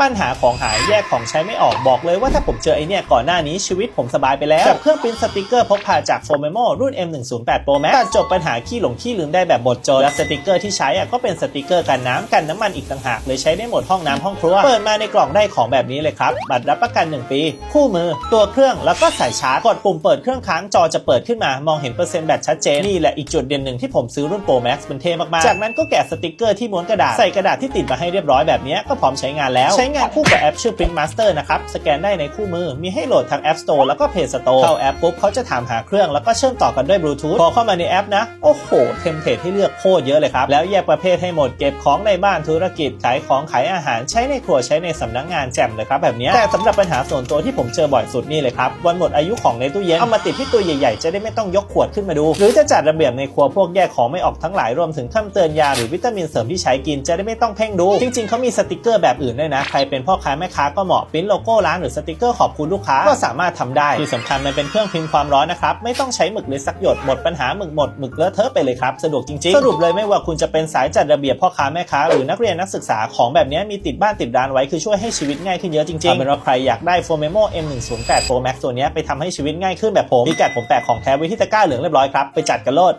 ปัญหาของหายแยกของใช้ไม่ออกบอกเลยว่าถ้าผมเจอไอเนี่ยก่อนหน้านี้ชีวิตผมสบายไปแล้วกับเครื่องปริ้นสติกเกอร์พกพาจาก f o m e m o รุ่น M108 Pro Max ตัดจบปัญหาขี้หลงขี้ลืมได้แบบหมดจดและสติกเกอร์ที่ใช้อะก็เป็นสติกเกอร์กันน้ำกันน้ำมันอีกต่างหากเลยใช้ได้หมดห้องน้ำห้องครัว เปิดมาในกล่องได้ของแบบนี้เลยครับ บัตรรับประกัน 1 ปี คู่มือ ตัวเครื่องแล้วก็สายชาร์จกดปุ่มเปิดเครื่องค้างจอจะเปิดขึ้นมามองเห็นเปอร์เซ็นต์แบตชัดเจนนี่แหละอีกจุดเด่นหนึ่งที่ผมซื้อรุ่น Pro Max มันเท่มากๆจากนั้นก็แกะสติกเกอร์ที่ม้วนกระดาษใส่กระดาษที่ติดมาให้เรียบร้อยแบบนี้ก็พร้อมใช้งานแล้วใช้งานคู่กับแอปชื่อ Print Master นะครับ สแกนได้ในคู่มือ มีให้โหลดทั้ง App Store แล้วก็ Play Store เข้าแอปปุ๊บเขาจะถามหาเครื่องแล้วก็เชื่อมต่อกันด้วยบลูทูธพอเข้ามาในแอปนะ โอ้โห เทมเพลตให้เลือกโคตรเยอะเลยครับ แล้วแยกประเภทให้หมด เก็บของในบ้านธุรกิจ ขายของขายอาหาร ใช้ในครัวใช้ในสำนักงานแจ่มเลยครับแบบนี้ แต่สำหรับปัญหาส่วนตัวที่ผมเจอบ่อยสุดนี่เลยครับ วันหมดอายุของในตู้เย็น เอามาติดที่ตัวใหญ่ๆ จะได้ไม่ต้องยกขวดขึ้นมาดู หรือจะจัดระเบียบในครัวพวกแยกของไม่ออกทั้งหลายรวมถึงคำเตือนยาหรือวิตามินเสริมที่ใช้กินจะได้ไม่ต้องเพ่งดู จริงๆเขามีสติกเกอร์แบบอื่นด้วยนะรเป็นพ่อค้าแม่ค้าก็เหมาะปริ้นโลโก้ร้านหรือสติกเกอร์ขอบคุณลูกค้าก็สามารถทำได้ที่สำคัญมันเป็นเครื่องพิมพ์ความร้อนนะครับไม่ต้องใช้หมึกเลยสักหยดหมดปัญหาหมึกหมดหมึกเลอะเทอะไปเลยครับสะดวกจริงๆสรุปเลยไม่ว่าคุณจะเป็นสายจัดระเบียบพ่อค้าแม่ค้าหรือนักเรียนนักศึกษาของแบบนี้มีติดบ้านติดร้านไว้คือช่วยให้ชีวิตง่ายขึ้นเยอะจริงๆเอาเป็นว่าใครอยากได้ f o m e m o M108 Pro Max ตัวนี้ไปทำให้ชีวิตง่ายขึ้นแบบผมพิกัดผมแปะของแท้ไว้ที่ตะกร้าเหลืองเรียบร้อยครับไปจัดกันโลด